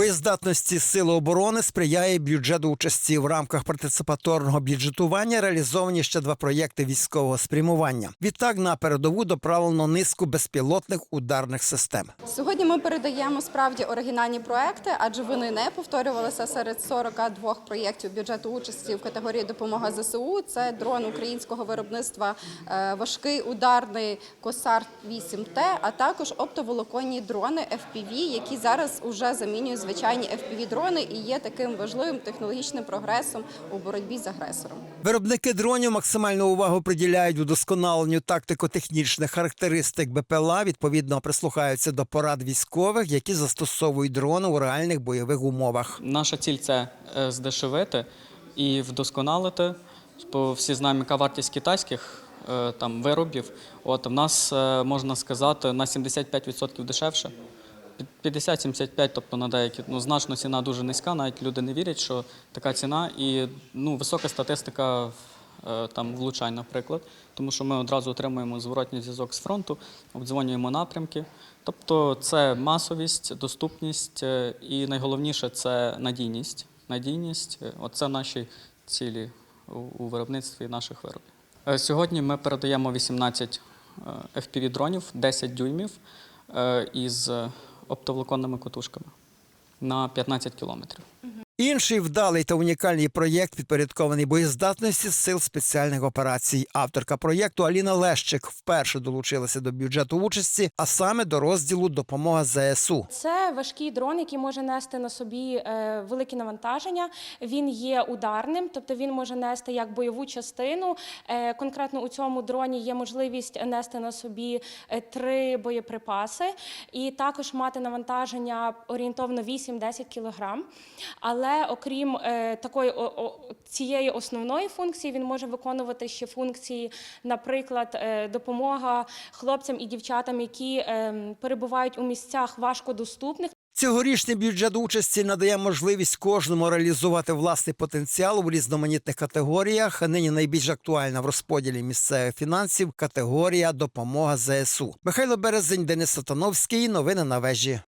Боєздатності сили оборони сприяє бюджет участі в рамках партиципаторного бюджетування. Реалізовані ще два проєкти військового спрямування. Відтак на передову доправлено низку безпілотних ударних систем. Сьогодні ми передаємо справді оригінальні проекти, адже вони не повторювалися серед 42 проєктів бюджету участі в категорії допомога ЗСУ. Це дрон українського виробництва, е, важкий ударний Косар 8Т, а також оптоволоконні дрони FPV, які зараз уже замінюють звичайні FPV дрони і є таким важливим технологічним прогресом у боротьбі з агресором. Виробники дронів максимальну увагу приділяють удосконаленню тактико-технічних характеристик БПЛА. Відповідно прислухаються до порад військових, які застосовують дрони у реальних бойових умовах. Наша ціль це е, здешевити і вдосконалити. Бо всі знаємо, яка вартість китайських е, там, виробів. От, в нас, е, можна сказати, на 75% дешевше. Під 50-75, тобто на деякі ну, значно ціна дуже низька, навіть люди не вірять, що така ціна і ну, висока статистика е, там, влучань, наприклад. Тому що ми одразу отримуємо зворотній зв'язок з фронту, обдзвонюємо напрямки. Тобто це масовість, доступність е, і найголовніше це надійність. Надійність е, оце наші цілі у, виробництві наших виробів. Сьогодні ми передаємо 18 FPV-дронів, 10 дюймів із оптоволоконними котушками на 15 кілометрів. Інший вдалий та унікальний проєкт підпорядкований боєздатності сил спеціальних операцій. Авторка проєкту Аліна Лещик вперше долучилася до бюджету участі, а саме до розділу Допомога ЗСУ. Це важкий дрон, який може нести на собі е, великі навантаження. Він є ударним, тобто він може нести як бойову частину. Е, конкретно у цьому дроні є можливість нести на собі е, три боєприпаси і також мати навантаження орієнтовно 8-10 кг. Але окрім е, такої цієї основної функції, він може виконувати ще функції, наприклад, е, допомога хлопцям і дівчатам, які е, перебувають у місцях важкодоступних. Цьогорічний бюджет участі надає можливість кожному реалізувати власний потенціал у різноманітних категоріях. Нині найбільш актуальна в розподілі місцевих фінансів категорія допомога ЗСУ. Михайло Березень, Денис Сатановський. Новини на вежі.